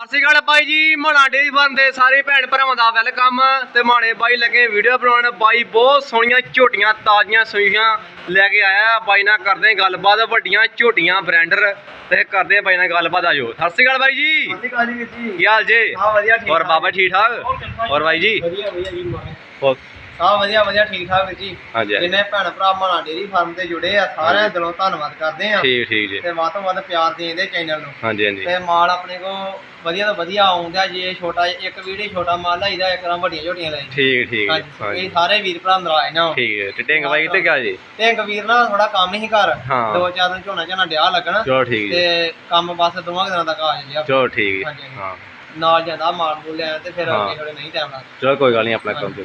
ਅਸੀਂ ਗੱਲ ਬਾਈ ਜੀ ਮਾਣਾ ਡੇਰੀ ਫਾਰਮ ਦੇ ਸਾਰੇ ਭੈਣ ਭਰਾਵਾਂ ਦਾ ਵੈਲਕਮ ਤੇ ਮਾਣੇ ਬਾਈ ਲੱਗੇ ਵੀਡੀਓ ਬਣਾਉਣ। ਬਾਈ ਬਹੁਤ ਸੋਹਣੀਆਂ ਝੋਟੀਆਂ ਤਾਜ਼ੀਆਂ ਸੂਈਆਂ ਲੈ ਕੇ ਆਇਆ। ਬਾਈ ਨਾਲ ਕਰਦੇ ਗੱਲਬਾਤ ਵੱਡੀਆਂ ਝੋਟੀਆਂ ਬ੍ਰਾਂਡਰ ਤੇ ਕਰਦੇ ਬਾਈ ਨਾਲ ਗੱਲਬਾਤ ਆਜੋ ਸਤਿ ਸ਼੍ਰੀ ਅਕਾਲ ਬਾਈ ਜੀ। ਸਤਿ ਵੀਰ ਜੀ। ਕੀ ਹਾਲ ਜੀ? ਹਾਂ ਵਧੀਆ ਠੀਕ ਹੋਰ ਠਾਕ। ਬਾਬਾ ਠੀਕ ਠਾਕ? ਹੋਰ ਬਾਈ ਜੀ? ਵਧੀਆ ਵਧੀਆ ਜੀ ਹੋਰ ਹਾਂ ਵਧੀਆ ਵਧੀਆ ਠੀਕ ਠਾਕ ਵੀਰ ਜੀ। ਹਾਂਜੀ ਹਾਂਜੀ। ਜਿੰਨੇ ਭੈਣ ਭਰਾ ਮਾਣਾ ਡੇਰੀ ਫਾਰਮ ਤੇ ਜੁੜੇ ਆ ਸਾਰਿਆਂ ਦਾ ਦਿਲੋਂ ਧੰਨਵਾਦ ਕਰਦੇ ਆ। ਠੀਕ ਠੀਕ ਜੀ। ਤੇ ਵੱਧ ਤੋਂ ਵੱਧ ਪਿਆਰ ਦੇਂਦੇ ਚੈਨਲ ਨੂੰ। ਹਾਂਜੀ ਹਾਂਜੀ। ਤੇ ਮਾਲ ਆਪਣੇ ਕੋ ਵਧੀਆ ਤੋਂ ਵਧੀਆ ਆਉਂਦਾ ਜੇ ਛੋਟਾ ਇੱਕ ਵੀਡੀਓ ਛੋਟਾ ਮਾਲ ਲਾਈਦਾ ਇੱਕ ਰਾਂ ਵੱਡੀਆਂ ਝੋਟੀਆਂ ਲਾਈ ਠੀਕ ਠੀਕ ਹਾਂਜੀ ਜੀ ਹਾਂਜੀ। ਇਹ ਸਾਰੇ ਵੀਰ ਭਰਾ ਨਰਾਜ ਨਾ। ਠੀਕ ਹੈ ਤੇ ਢਿੰਗ ਬਾਈ ਕਿੱਥੇ ਗਿਆ ਜੀ? ਤੇ ਇੱਕ ਵੀਰ ਨਾਲ ਥੋੜਾ ਕੰਮ ਹੀ ਕਰ ਹਾਂ। ਦੋ ਚਾਰ ਦਿਨ ਝੋਨਾ ਝੋਨਾ ਡਿਆ ਲੱਗਣਾ। ਚਲੋ ਠੀਕ ਜੀ। ਤੇ ਕੰਮ ਬਸ ਦੋਵਾਂ ਕੁ ਦਿਨਾਂ ਤੱਕ ਆ ਜਾਂਦੇ ਆ। ਚਲੋ ਠੀਕ ਜੀ। ਹਾਂਜੀ, ਹਾਂਜੀ। ਹਾਂ। ਨਾਲ ਜਾਂਦਾ ਮਾਲ ਮੂਲ ਲਿਆ ਤੇ ਫਿਰ ਹਾਂ। ਅੱਗੇ ਥੋੜੇ ਨਹੀਂ ਟਾਈਮ ਲੱਗਦਾ। ਚਲੋ ਕੋਈ ਗੱਲ ਨਹੀਂ ਆਪਣਾ ਕੰਮ ਤੇ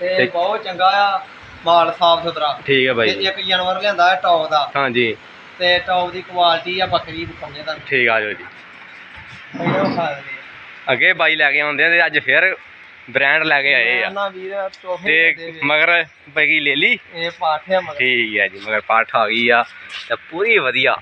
ਤੇ ਤੇ- ਬਹੁਤ ਚੰਗਾ ਆ ਮਾਲ ਸਾਫ਼ ਸੁਥਰਾ। ਠੀਕ ਹੈ ਤੇ ਬਾਈ ਇੱਕ ਜਾਨਵਰ ਲਿਆਂਦਾ ਹੈ ਟੌਪ ਦਾ। ਹਾਂਜੀ। ਤੇ ਟੌਪ ਦੀ ਕੁਆਲਿਟੀ ਆ ਬੱਕਰੀ ਦਿਖਾਉਂਦੇ ਤੁਹਾਨੂੰ। ਠੀਕ ਆ ਜਾਓ ਜੀ। ਪਹਿਲਾਂ ਅੱਗੇ ਬਾਈ ਲੈ ਕੇ ਆਉਂਦੇ ਆ ਤੇ ਅੱਜ ਫਿਰ ਬ੍ਰਾਂਡ ਲੈ ਕੇ ਆਏ ਆ। ਨਾ ਵੀਰ ਟੋਫੇ ਤੇ ਮਗਰ ਬਗੀ ਲੈ ਲਈ ਇਹ ਪਾਠਿਆ ਮਗਰ। ਠੀਕ ਹੈ ਜੀ ਮਗਰ ਪਾਠ ਆ ਗਈ ਆ ਤੇ ਪੂਰੀ ਵਧੀਆ।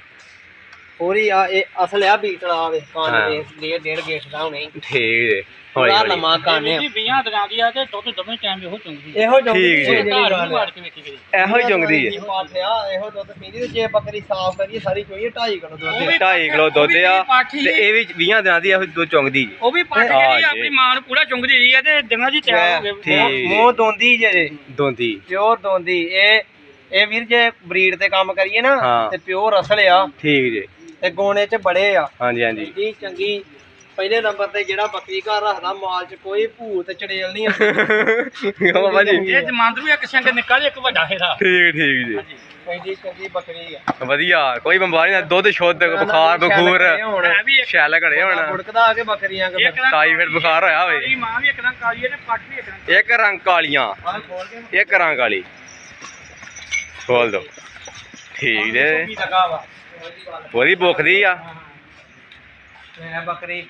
ਪੂਰੀ ਆ ਇਹ ਅਸਲ ਆ ਬੀਟਲਾ ਵੇ ਹਾਂ। ਕਾਨ ਦੇ ਡੇਢ ਡੇਢ ਗੇਟ ਦਾ ਹੁਣੇ। ਠੀਕ ਹੈ ਹੌਲੀ ਪੂਰਾ ਹੌਲੀ ਲੰਮਾ ਕਾਨੇ ਜੀ 20 ਦਿਨਾਂ ਦੀ ਆ ਤੇ ਦੁੱਧ ਦੋਵੇਂ ਟਾਈਮ ਇਹੋ ਚੁੰਗਦੀ ਇਹੋ ਜੋ ਠੀਕ ਜੀ। ਜਿਹੜੀ ਘਰ ਗੱਲ ਨਹੀਂ ਆ। ਵਾੜ ਕੇ ਵੇਖੀ ਕਰੀ। ਇਹੋ ਹੀ ਹੈ ਪਾਠਿਆ ਇਹੋ ਦੁੱਧ ਪੀਂਦੀ ਤੇ ਜੇ ਬੱਕਰੀ ਸਾਫ਼ ਕਰੀਏ ਸਾਰੀ ਚੋਈ 2.5 ਕਿਲੋ ਦੁੱਧ ਆ। ਵੀ 2.5 ਕਿਲੋ ਦੁੱਧ ਆ ਤੇ ਇਹ ਵੀ 20 ਦਿਨਾਂ ਦੀ ਇਹੋ ਦੋ ਚੁੰਗਦੀ ਜੀ ਉਹ ਵੀ ਪੱਟ ਜੀ। ਆਪਣੀ ਮਾਂ ਨੂੰ ਪੂਰਾ ਚੁੰਗਦੀ ਰਹੀ ਆ ਤੇ ਦਿਨਾਂ ਦੀ ਤਿਆਰ ਹੋ ਗਏ ਠੀਕ। ਮੂੰਹ- ਜੀ। ਮੂੰਹ ਦੋਂਦੀ ਜੇ। ਦੋਂਦੀ ਪਿਓਰ ਦੋਂਦੀ ਇਹ ਇਹ ਵੀਰ ਜੇ ਬਰੀਡ ਤੇ ਕੰਮ ਕਰੀਏ ਨਾ ਹਾਂ। ਤੇ ਪਿਓਰ ਅਸਲ ਆ। ਠੀਕ ਜੀ। ਤੇ ਗੋਣੇ ਚ ਬੜੇ ਆ। ਹਾਂਜੀ ਹਾਂਜੀ। ਜੀ ਚੰਗੀ ਪਹਿਲੇ ਨੰਬਰ ਤੇ ਜਿਹੜਾ ਬੱਕਰੀ ਘਰ ਰੱਖਦਾ ਮਾਲ ਚ ਕੋਈ ਭੂਤ ਚੜੇਲ ਨਹੀਂ ਹੁੰਦੀ ਬਾਬਾ ਜੀ। ਇਹ ਜਮਾਂਦਰ ਵੀ ਇੱਕ ਸੰਗ ਨਿਕਲ ਇੱਕ ਵੱਡਾ ਹੈਰਾ। ਠੀਕ ਠੀਕ ਜੀ। ਕਹਿੰਦੀ ਚੰਗੀ ਬੱਕਰੀ ਆ। ਵਧੀਆ ਕੋਈ ਬਿਮਾਰੀ ਨਾ ਦੁੱਧ ਸ਼ੁੱਧ ਬੁਖਾਰ ਬਖੂਰ। ਸ਼ੈਲ ਘੜੇ ਹੋਣ। ਗੁੜਕਦਾ ਆ ਕੇ ਬੱਕਰੀਆਂ ਕੇ ਇੱਕ ਰੰਗ ਟਾਈਫਾਇਡ ਬੁਖਾਰ ਹੋਇਆ ਹੋਵੇ ਕਾਲੀ ਮਾਂ ਵੀ ਇੱਕ ਰੰਗ ਕਾਲੀ ਹੈ ਤੇ ਪੱਟ ਵੀ ਇੱਕ ਰੰਗ ਇੱਕ ਰੰਗ ਕਾਲੀਆਂ। ਆ ਇੱਕ ਰੰਗ ਕਾਲੀ। ਖੋਲ ਦੋ। ਠੀਕ ਜੇ। ਪੂਰੀ ਭੁੱਖਦੀ ਆ। ਮੈਂ ਬੱਕਰੀ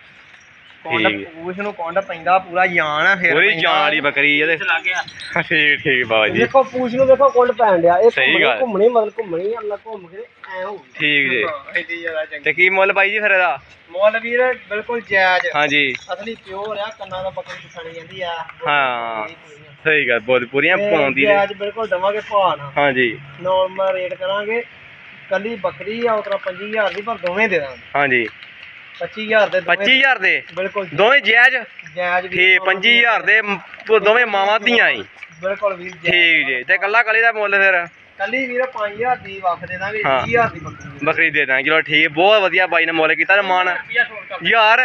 ਕੋਂਡ ਠੀਕ। ਪੂਛ ਨੂੰ ਕੋਂਡ ਪੈਂਦਾ ਪੂਰਾ ਜਾਨ ਆ ਫਿਰ ਪੂਰੀ ਪੈਂਦਾ। ਜਾਨ ਵਾਲੀ ਬੱਕਰੀ ਇਹਦੇ। ਲੱਗ ਗਿਆ। ਠੀਕ ਠੀਕ ਬਾਬਾ ਜੀ। ਦੇਖੋ ਪੂਛ ਨੂੰ ਦੇਖੋ ਕੋਂਡ ਪੈਣ ਡਿਆ। ਇਹ ਸਹੀ ਘੁੰਮਣੀ- ਗੱਲ। ਘੁੰਮਣੀ ਮਤਲਬ ਘੁੰਮਣੀ ਅੱਲਾ ਘੁੰਮ ਕੇ ਐ ਹੋ ਠੀਕ ਜੀ। ਐਡੀ ਜ਼ਿਆਦਾ ਚੰਗੀ। ਤੇ ਕੀ ਮੁੱਲ ਬਾਈ ਜੀ ਫਿਰ ਇਹਦਾ? ਮੁੱਲ ਵੀਰ ਬਿਲਕੁਲ ਜਾਇਜ਼। ਹਾਂਜੀ। ਅਸਲੀ ਪਿਓਰ ਆ ਕੰਨਾਂ ਦਾ ਬੱਕਰੀ ਦਿਖਾਣੀ ਜਾਂਦੀ ਆ। ਹਾਂ ਸਹੀ ਗੱਲ ਬਹੁਤ ਪੂਰੀਆਂ ਪਾਉਂਦੀ ਨੇ। ਜਾਇਜ਼ ਬਿਲਕੁਲ ਦਵਾਂਗੇ ਭਾਅ ਨਾਲ। ਹਾਂਜੀ। ਨੋਰਮਲ ਰੇਟ ਕਰਾਂਗੇ। ਕੱਲੀ ਬੱਕਰੀ ਆ ਉਤਰਾ 25000 ਦੀ ਪਰ ਦੋਵੇਂ ਦੇ ਦਾਂਗੇ। ਹਾਂਜੀ। 25000 ਦੇ ਦੋਵੇਂ। 25000 ਦੇ? ਬਿਲਕੁਲ ਦੋਵੇਂ ਜਾਇਜ਼ ਜਾਇਜ਼ ਵੀ ਠੀਕ 25000 ਦੇ ਮ- ਦੋਵੇਂ ਮਾਵਾਂ ਧੀਆਂ ਹੀ ਬਿਲਕੁਲ ਵੀਰ ਜਾਇਜ਼ ਠੀਕ ਜੀ ਤੇ ਕੱਲਾ ਕਲੀ ਦਾ ਮੁੱਲ ਫਿਰ? ਕੱਲੀ ਵੀਰ 5000 ਦੀ ਵੱਖ ਦੇ ਦਾਂਗੇ ਹਾਂ। 20000 ਦੀ ਬੱਕਰੀ ਬੱਕਰੀ ਦੇ ਦਾਂ ਚਲੋ ਠੀਕ ਬਹੁਤ ਵਧੀਆ ਬਾਈ ਨੇ ਮੁੱਲ ਕੀਤਾ ਤੇ ਮਾਨ ਯਾਰ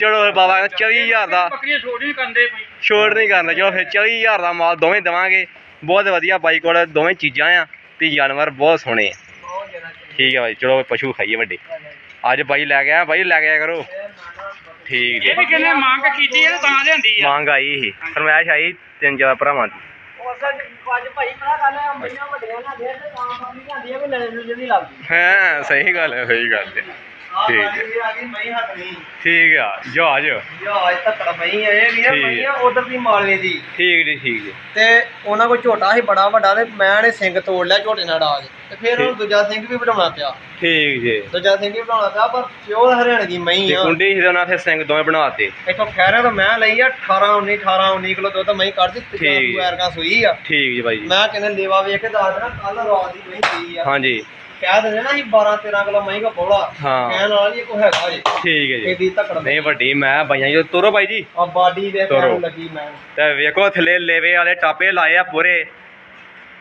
ਚਲੋ ਬਾਬਾ ਕਹਿੰਦਾ 24000 ਦਾ। ਬੱਕਰੀਆਂ ਛੋੜ ਨਹੀਂ ਕਰਦੇ ਪਈ ਛੋੜ ਨਹੀਂ ਕਰਨਾ ਚਲੋ ਫਿਰ 24000 ਦਾ ਮਾਲ ਦੋਵੇਂ ਦੇਵਾਂਗੇ। ਬਹੁਤ ਵਧੀਆ ਬਾਈ ਕੋਲ ਦੋਵੇਂ ਚੀਜ਼ਾਂ ਆ ਤੇ ਜਾਨਵਰ ਬਹੁਤ ਸੋਹਣੇ ਆ। ਠੀਕ ਆ ਬਾਈ ਚਲੋ ਪਸ਼ੂ ਖਾਈਏ ਵੱਡੇ। ਅੱਜ ਬਾਈ ਲੈ ਕੇ ਆਇਆ ਬਾਈ ਲੈ ਕੇ ਆਇਆ ਕਰੋ। ਠੀਕ ਜੀ। ਇਹ ਵੀ ਕਿਨੇ ਮੰਗ ਕੀਤੀ ਹੈ ਤੇ ਤਾਂ ਲਿਆਂਦੀ ਆ। ਮੰਗ ਆਈ ਸੀ। ਫਰਮਾਇਸ਼ ਆਈ ਤਿੰਨ ਚਾਰ ਭਰਾਵਾਂ ਦੀ। ਭਾਈ ਹੈ ਅੰਬੀਆਂ ਵੱਡੀਆਂ ਨਾ ਦੇ ਤੇ ਤਾਂ ਮੰਮੀ ਜਾਂਦੀ ਹੈ ਵੀ ਲੈ ਨੂੰ ਜਲਦੀ ਲੱਗਦੀ ਹਾਂ ਸਹੀ ਗੱਲ ਹੈ ਸਹੀ ਗੱਲ ਹੈ। ਠੀਕ ਵਾਲੀ ਵੀ ਆ ਗਈ ਮਈ ਹੱਥ ਨਹੀਂ। ਠੀਕ ਆ ਜਹਾਜ਼ ਜਹਾਜ਼ ਤੱਕੜ ਮਈ ਆ ਇਹ ਵੀ ਠੀਕ ਮਈ ਆ ਉਧਰ ਦੀ ਮਾਲਵੇ ਦੀ। ਠੀਕ ਜੀ ਠੀਕ ਜੀ। ਤੇ ਉਹਨਾਂ ਕੋਲ ਝੋਟਾ ਸੀ ਬੜਾ ਵੱਡਾ ਤੇ ਮੈਂ ਨੇ ਸਿੰਘ ਤੋੜ ਲਿਆ ਝੋਟੇ ਨਾਲ ਡਾ ਕੇ। ਤੇ ਫਿਰ ਉਹ ਦੂਜਾ ਸਿੰਘ ਵੀ ਵਧਾਉਣਾ ਪਿਆ। ਠੀਕ ਜੀ। ਦੂਜਾ ਸਿੰਘ ਵੀ ਵਧਾਉਣਾ ਪਿਆ ਪਰ ਪਿਓਰ ਹਰਿਆਣੇ ਦੀ ਮਈ ਤੇ ਆ। ਕੁੰਡੀ ਸੀ ਉਹਨਾਂ ਫਿਰ ਸਿੰਘ ਦੋਵੇਂ ਬਣਾਤੇ ਇੱਥੋਂ ਖੈਰਾਂ ਤੋਂ ਮੈਂ ਲਈ ਆ 18 19 18 19 ਕਿਲੋ ਦੁੱਧ ਮੈਂ ਕੱਢ ਦਿੱਤੀ ਠੀਕ। ਐਰਕਾ ਸੂਈ ਆ। ਠੀਕ ਜੀ ਬਾਈ ਜੀ। ਮੈਂ ਕਹਿੰਦਾ ਲੇਵਾ ਵੇਖ ਕੇ ਦੱਸ ਦੇਣਾ ਕੱਲ ਰਾਤ ਦੀ ਮਹੀਂ ਪਈ ਆ। ਹਾਂਜੀ। ਕਹਿ ਦਿੰਦੇ ਨਾ ਸੀ 12 13 ਕਿਲੋ ਮਹੀਂ ਕੋ ਬੋਲਾ ਹਾਂ। ਕਹਿਣ ਵਾਲਾ ਨਹੀਂ ਕੋਈ ਹੈਗਾ ਜੀ। ਠੀਕ ਹੈ ਜੀ। ਇਹਦੀ ਧੱਕੜ ਨਹੀਂ ਵੱਡੀ ਮੈਂ ਬਾਈਆਂ ਜੀ ਤੁਰੋ ਬਾਈ ਜੀ। ਆ ਬਾਡੀ ਵੇਖ ਤੁਰੋ। ਕੇ ਲੱਗੀ ਮੈਂ। ਤੇ ਵੇਖੋ ਥੱਲੇ ਲੇਵੇ ਵਾਲੇ ਟਾਪੇ ਲਾਏ ਆ ਪੂਰੇ।